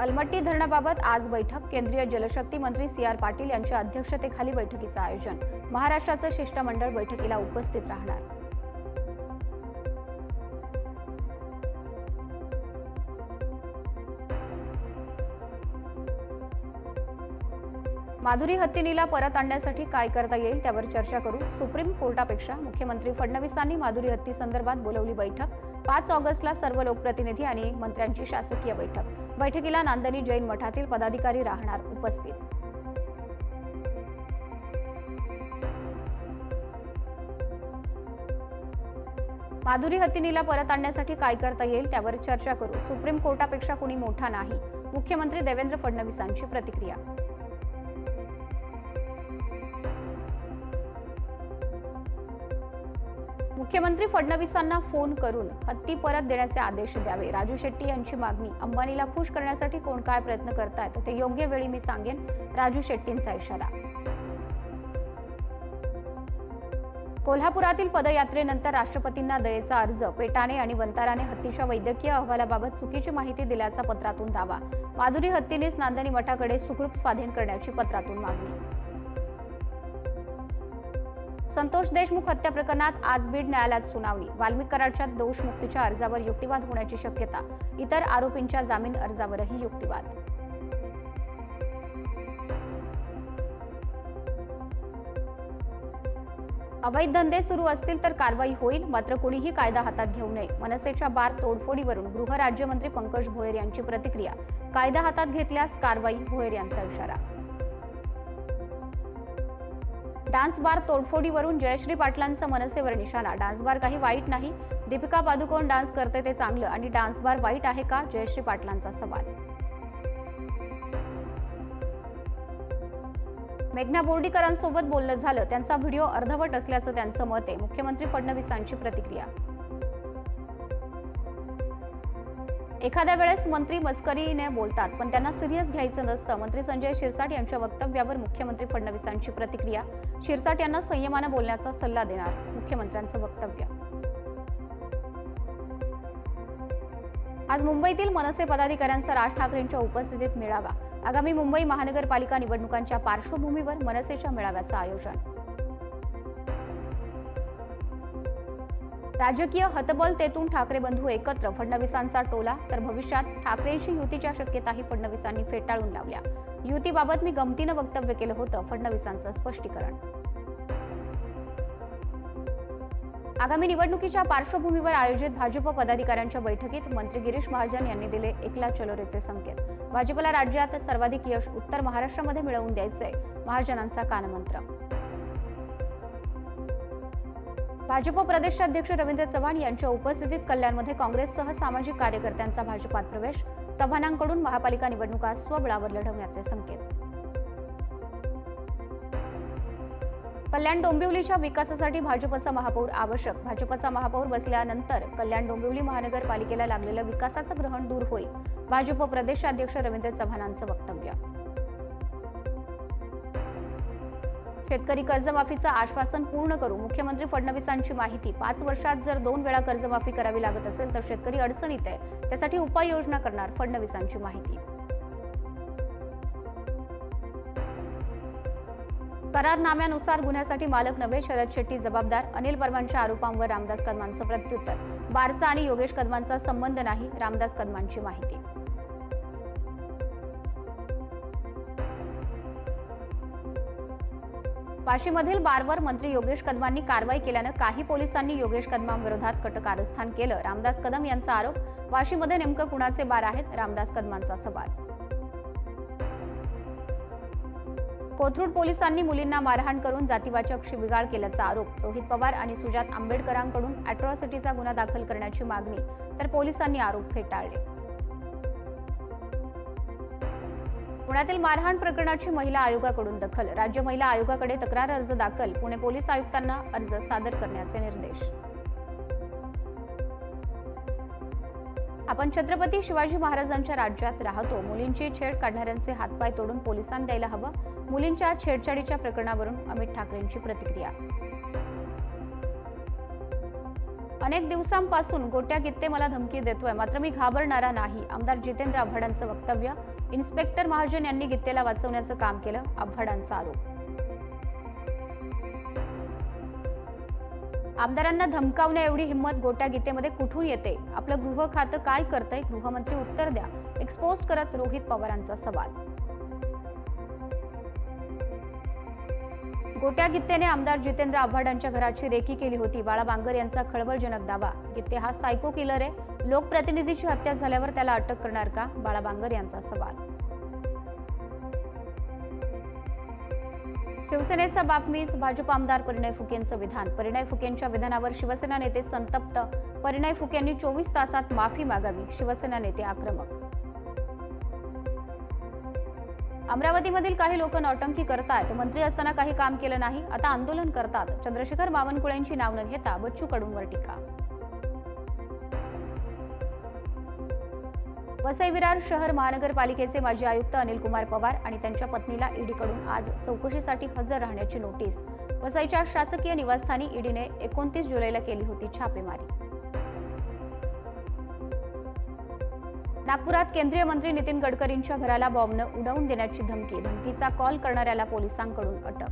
अलमट्टी धरणाबाबत आज बैठक. केंद्रीय जलशक्ती मंत्री सी आर पाटील यांच्या अध्यक्षतेखाली बैठकीचं आयोजन. महाराष्ट्राचं शिष्टमंडळ बैठकीला उपस्थित राहणार. माधुरी हत्तीनीला परत आणण्यासाठी काय करता येईल त्यावर चर्चा करू. सुप्रीम कोर्टापेक्षा मुख्यमंत्री फडणवीसांनी माधुरी हत्ती संदर्भात बोलवली बैठक. पाच ऑगस्टला सर्व लोकप्रतिनिधी आणि मंत्र्यांची शासकीय बैठक. बैठकीला नांदणी जैन मठातील पदाधिकारी राहणार उपस्थित. माधुरी हत्तीनीला परत आणण्यासाठी काय करता येईल त्यावर चर्चा करू. सुप्रीम कोर्टापेक्षा कुणी मोठा नाही. मुख्यमंत्री देवेंद्र फडणवीसांची प्रतिक्रिया मुख्यमंत्री फडणवीसांना फोन करून हत्ती परत देण्याचे आदेश द्यावे. राजू शेट्टी यांची मागणी अंबानीला खुश करण्यासाठी कोण काय प्रयत्न करतायत ते योग्य वेळी मी सांगेन राजू शेट्टींचा इशारा. कोल्हापुरातील पदयात्रेनंतर राष्ट्रपतींना दयेचा अर्ज पेटाने आणि वंताराने हत्तीच्या वैद्यकीय अहवालाबाबत चुकीची माहिती दिल्याचा पत्रातून दावा. माधुरी हत्तीनेच नांदणी मठाकडे सुखरूप स्वाधीन करण्याची पत्रातून मागणी. संतोष देशमुख हत्या प्रकरणात आज बीड न्यायालयात सुनावणी. वाल्मिक कराडच्या दोषमुक्तीच्या अर्जावर युक्तिवाद होण्याची शक्यता. इतर आरोपींच्या जामीन अर्जावरही युक्तिवाद. अवैध धंदे सुरू असतील तर कारवाई होईल मात्र कुणीही कायदा हातात घेऊ नये. मनसेच्या बार तोडफोडीवरून गृहराज्यमंत्री पंकज भोयर यांची प्रतिक्रिया. कायदा हातात घेतल्यास कारवाई भोयर यांचा इशारा. डान्स बार तोडफोडीवरून जयश्री पाटलांचा मनसेवर निशाणा. डान्स बार काही वाईट नाही. दीपिका पादुकोण डान्स करते ते चांगलं आणि डान्स बार वाईट आहे का? जयश्री पाटलांचा सवाल. मेघना बोर्डीकरांसोबत बोलणं झालं. त्यांचा व्हिडिओ अर्धवट असल्याचं त्यांचं मत आहे. मुख्यमंत्री फडणवीसांची प्रतिक्रिया. एखाद्या वेळेस मंत्री मस्करीने बोलतात पण त्यांना सिरियस घ्यायचं नसतं. मंत्री संजय शिरसाट यांच्या वक्तव्यावर मुख्यमंत्री फडणवीसांची प्रतिक्रिया. शिरसाट यांना संयमानं बोलण्याचा सल्ला देणार मुख्यमंत्र्यांचं वक्तव्य. आज मुंबईतील मनसे पदाधिकाऱ्यांचा राज ठाकरेंच्या उपस्थितीत मेळावा. आगामी मुंबई महानगरपालिका निवडणुकांच्या पार्श्वभूमीवर मनसेच्या मेळाव्याचं आयोजन. राजकीय हतबलतेतून ठाकरे बंधू एकत्र. फडणवीसांचा टोला तर भविष्यात ठाकरेंशी युतीच्या शक्यताही फडणवीसांनी फेटाळून लावल्या. युतीबाबत मी गमतीनं वक्तव्य केलं होतं फडणवीसांचं स्पष्टीकरण. आगामी निवडणुकीच्या पार्श्वभूमीवर आयोजित भाजप पदाधिकाऱ्यांच्या बैठकीत मंत्री गिरीश महाजन यांनी दिले एकला चलोरेचे संकेत. भाजपला राज्यात सर्वाधिक यश उत्तर महाराष्ट्रामध्ये मिळवून द्यायचंय महाजनांचा कानमंत्र. भाजप प्रदेशाध्यक्ष रवींद्र चव्हाण यांच्या उपस्थितीत कल्याणमध्ये काँग्रेससह सामाजिक कार्यकर्त्यांचा भाजपात प्रवेश. चव्हाणांकडून महापालिका निवडणुका स्वबळावर लढवण्याचे संकेत. कल्याण डोंबिवलीच्या विकासासाठी भाजपचा महापौर आवश्यक. भाजपचा महापौर बसल्यानंतर कल्याण डोंबिवली महानगरपालिकेला लागलेलं विकासाचं ग्रहण दूर होईल. भाजप प्रदेशाध्यक्ष रवींद्र चव्हाणांचं वक्तव्य. शेतकरी कर्जमाफीचं आश्वासन पूर्ण करू मुख्यमंत्री फडणवीसांची माहिती. पाच वर्षात जर दोन वेळा कर्जमाफी करावी लागत असेल तर शेतकरी अडचणीत आहे. त्यासाठी उपाययोजना करणार फडणवीसांची माहिती. करारनाम्यानुसार गुन्ह्यासाठी मालक नव्हे शरद शेट्टी जबाबदार. अनिल परमांच्या आरोपांवर रामदास कदमांचं प्रत्युत्तर. बारचा आणि योगेश कदमांचा संबंध नाही रामदास कदमांची माहिती. वाशीमधील बारवर मंत्री योगेश कदमांनी कारवाई केल्यानं काही पोलिसांनी योगेश कदमांविरोधात कट कारस्थान केलं. रामदास कदम यांचा आरोप वाशीमध्ये नेमकं कुणाचे बार आहेत? रामदास कदमांचा सवाल. कोथरूड पोलिसांनी मुलींना मारहाण करून जातीवाचक शिबिगाळ केल्याचा आरोप. रोहित पवार आणि सुजात आंबेडकरांकडून अॅट्रॉसिटीचा गुन्हा दाखल करण्याची मागणी तर पोलिसांनी आरोप फेटाळले. पुण्यातील मारहाण प्रकरणाची महिला आयोगाकडून दखल. राज्य महिला आयोगाकडे तक्रार अर्ज दाखल. पुणे पोलीस आयुक्तांना अर्ज सादर करण्याचे निर्देश. आपण छत्रपती शिवाजी महाराजांच्या राज्यात राहतो. मुलींची छेड काढणाऱ्यांचे हातपाय तोडून पोलिसांना द्यायला हवं. मुलींच्या छेडछाडीच्या प्रकरणावरून अमित ठाकरेंची प्रतिक्रिया. अनेक दिवसांपासून गोट्या गित्ते मला धमकी देतोय. मात्र मी घाबरणारा नाही. आमदार जितेंद्र आव्हाडांचं वक्तव्य इन्स्पेक्टर महाजन यांनी गीतेला वाचवण्याचं काम केलं आव्हाडांचा आरोप. आमदारांना धमकावण्या एवढी हिंमत गोट्या गीतेमध्ये कुठून येते? आपलं गृह खातं काय करतंय? गृहमंत्री उत्तर द्या. एक्सपोज करत रोहित पवारांचा सवाल. गोट्या गित्तेने आमदार जितेंद्र आव्हाडांच्या घराची रेकी केली होती. बाळा बांगर यांचा खळबळजनक दावा. गित्ते हा सायको किलर आहे. लोकप्रतिनिधीची हत्या झाल्यावर त्याला अटक करणार का? बाळा बांगर यांचा सवाल. शिवसेनेचा बातमीस भाजप आमदार परिणय फुकेंचं विधान. परिणय फुकेंच्या विधानावर शिवसेना नेते संतप्त. परिणय फुकेंनी चोवीस तासात माफी मागावी शिवसेना नेते आक्रमक. अमरावतीमधील काही लोक नौटंकी करतात मंत्री असताना काही काम केलं नाही आता आंदोलन करतात. चंद्रशेखर बावनकुळेंची नाव न घेता बच्चू कडूंवर टीका. वसई विरार शहर महानगरपालिकेचे माजी आयुक्त अनिल कुमार पवार आणि त्यांच्या पत्नीला ईडीकडून आज चौकशीसाठी हजर राहण्याची नोटीस. वसईच्या शासकीय निवासस्थानी ईडीने एकोणतीस जुलैला केली होती छापेमारी. नागपुरात केंद्रीय मंत्री नितीन गडकरींच्या घराला बॉम्बनं उडवून देण्याची धमकी धमकीचा कॉल करणाऱ्याला पोलिसांकडून अटक.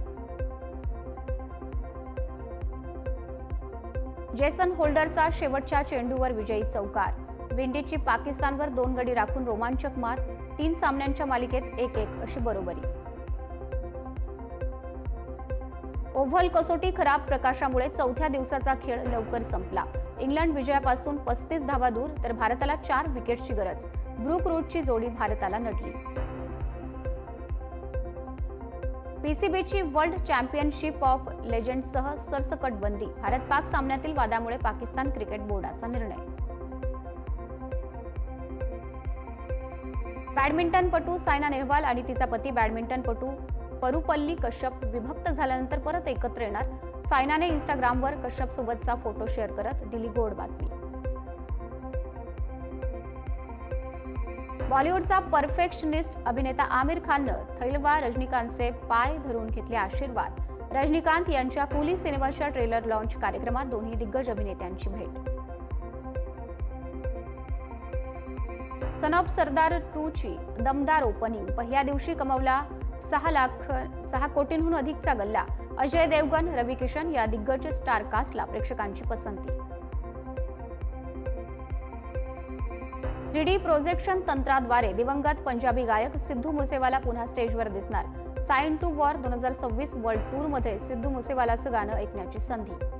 जेसन होल्डरचा शेवटच्या चेंडूवर विजयी चौकार. विंडीजची पाकिस्तानवर दोन गडी राखून रोमांचक मात तीन सामन्यांच्या मालिकेत एक एक अशी बरोबरी. ओव्हल कसोटी खराब प्रकाशामुळे चौथ्या दिवसाचा खेळ लवकर संपला. इंग्लंड विजयापासून पस्तीस धावा दूर तर भारताला चार विकेटची गरज. ब्रुक रूटची जोडी भारताला नडली पीसीबीची वर्ल्ड चॅम्पियनशिप ऑफ लेजंडसह सरसकट बंदी भारत पाक सामन्यातील वादामुळे पाकिस्तान क्रिकेट बोर्डाचा निर्णय. बॅडमिंटनपटू सायना नेहवाल आणि तिचा पती बॅडमिंटनपटू परुपल्ली कश्यप विभक्त झाल्यानंतर परत एकत्र येणार. सायनाने इंस्टाग्रामवर कश्यपसोबतचा फोटो शेअर करत दिली गोड बातमी. बॉलिवूडचा परफेक्शनिस्ट अभिनेता आमिर खाननं थैलवा रजनीकांतचे पाय धरून घेतले आशीर्वाद. रजनीकांत यांच्या कुली सिनेमाच्या ट्रेलर लॉन्च कार्यक्रमात दोन्ही दिग्गज अभिनेत्यांची भेट कनॉप सरदार टू ची दमदार ओपनिंग. पहिल्या दिवशी कमवला सहा लाख सहा कोटींहून अधिकचा गल्ला. अजय देवगन रवी किशन या दिग्गज स्टार कास्टला प्रेक्षकांची पसंती. थ्री प्रोजेक्शन तंत्राद्वारे दिवंगत पंजाबी गायक सिद्धू मुसेवाला पुन्हा स्टेजवर दिसणार. साइन टू वॉर दोन हजार सव्वीस वर्ल्ड टूरमध्ये सिद्धू मुसेवालाचं गाणं ऐकण्याची संधी.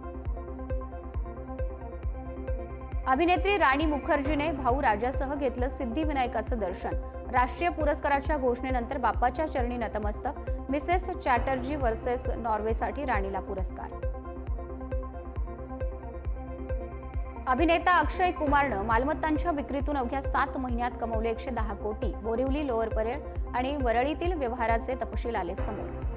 अभिनेत्री राणी मुखर्जीने भाऊ राजासह घेतलं सिद्धिविनायकाचं दर्शन. राष्ट्रीय पुरस्काराच्या घोषणेनंतर बाप्पाच्या चरणी नतमस्तक मिसेस चॅटर्जी वर्सेस नॉर्वेसाठी राणीला पुरस्कार. अभिनेता अक्षय कुमारनं मालमत्तांच्या विक्रीतून अवघ्या सात महिन्यात कमवले एकशे दहा कोटी बोरिवली लोअर परेड आणि वरळीतील व्यवहाराचे तपशील आले समोर.